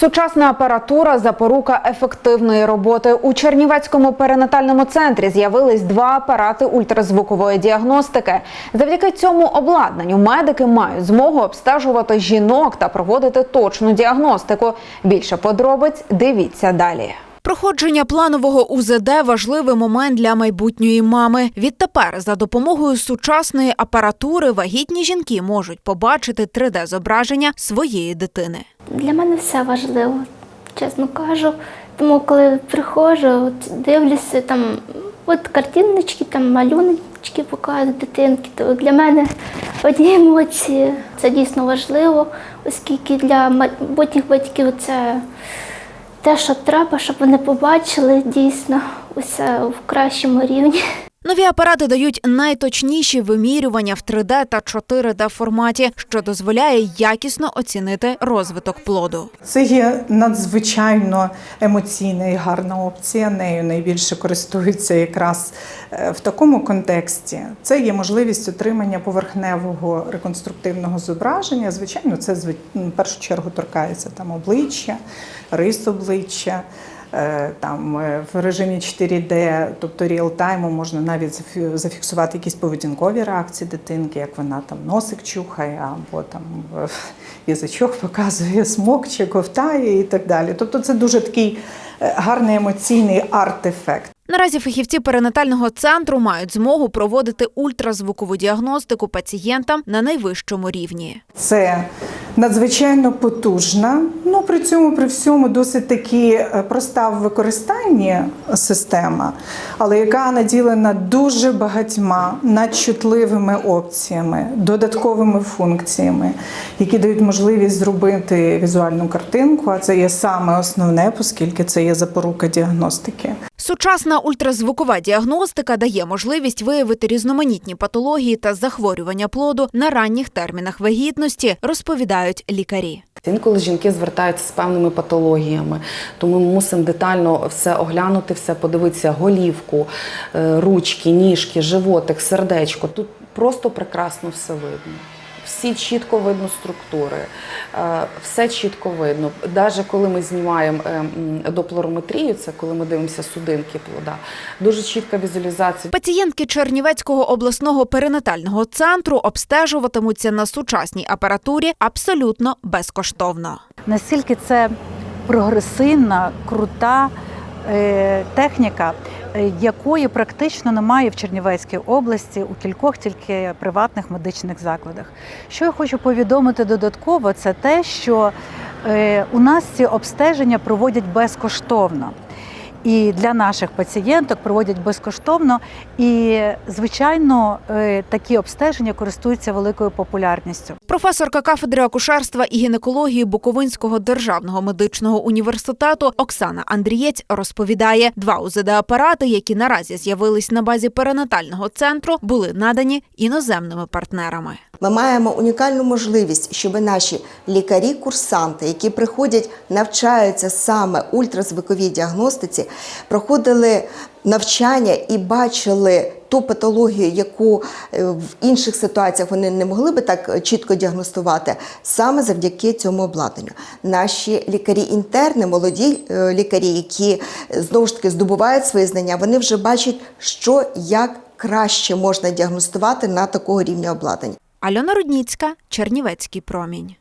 Сучасна апаратура запорука ефективної роботи. У Чернівецькому перинатальному центрі з'явились два апарати ультразвукової діагностики. Завдяки цьому обладнанню медики мають змогу обстежувати жінок та проводити точну діагностику. Більше подробиць дивіться далі. Проходження планового УЗД важливий момент для майбутньої мами. Відтепер за допомогою сучасної апаратури вагітні жінки можуть побачити 3D-зображення своєї дитини. Для мене все важливо, чесно кажу. Тому коли приходжу, дивлюся там, от картиночки, там малюночки показують дитинки, то для мене одні емоції. Це дійсно важливо, оскільки для майбутніх батьків це те, що треба, щоб вони побачили дійсно усе в кращому рівні. Нові апарати дають найточніші вимірювання в 3D та 4D форматі, що дозволяє якісно оцінити розвиток плоду. Це є надзвичайно емоційна і гарна опція. Нею найбільше користуються якраз е, в такому контексті. Це є можливість отримання поверхневого реконструктивного зображення. Звичайно, це в першу чергу торкається там обличчя, рис обличчя. Е, Там е, в режимі 4D, тобто реал-тайму, можна навіть зафіксувати якісь поведінкові реакції дитинки, як вона там носик чухає, або там е, язичок показує, смокче, ковтає і так далі. Тобто це дуже такий гарний емоційний арт-ефект. Наразі фахівці перинатального центру мають змогу проводити ультразвукову діагностику пацієнтам на найвищому рівні. Це надзвичайно потужна, ну при цьому при всьому досить таки е, проста в використанні система, але яка наділена дуже багатьма надчутливими опціями, додатковими функціями, які дають можливість зробити візуальну картинку. А це є саме основне, оскільки це є запорука діагностики. Сучасна ультразвукова діагностика дає можливість виявити різноманітні патології та захворювання плоду на ранніх термінах вагітності, розповідають лікарі. Інколи жінки звертаються з певними патологіями, тому ми мусимо детально все оглянути, все подивитися голівку, е, ручки, ніжки, животик, сердечко. Тут просто прекрасно все видно. Всі чітко видно структури, е, все чітко видно. Навіть коли ми знімаємо е, м, доплерометрію, це коли ми дивимося судинки плода, дуже чітка візуалізація. Пацієнтки Чернівецького обласного перинатального центру обстежуватимуться на сучасній апаратурі абсолютно безкоштовно. наскільки це прогресивна, крута е, техніка, якої практично немає в Чернівецькій області у кількох тільки приватних медичних закладах. Що я хочу повідомити додатково, це те, що е, у нас ці обстеження проводять безкоштовно. І для наших пацієнток проводять безкоштовно. І, звичайно, е, такі обстеження користуються великою популярністю. Професорка кафедри акушерства і гінекології Буковинського державного медичного університету Оксана Андрієць розповідає, два УЗД-апарати, які наразі з'явились на базі перинатального центру, були надані іноземними партнерами. Ми маємо унікальну можливість, щоб наші лікарі-курсанти, які приходять, навчаються саме ультразвуковій діагностиці, проходили навчання і бачили ту патологію, яку е, в інших ситуаціях вони не могли би так чітко діагностувати, саме завдяки цьому обладнанню. Наші лікарі-інтерни, молоді е, лікарі, які е, знову ж таки здобувають свої знання, вони вже бачать, що як краще можна діагностувати на такого рівня обладнання. Альона Рудніцька, Чернівецький промінь.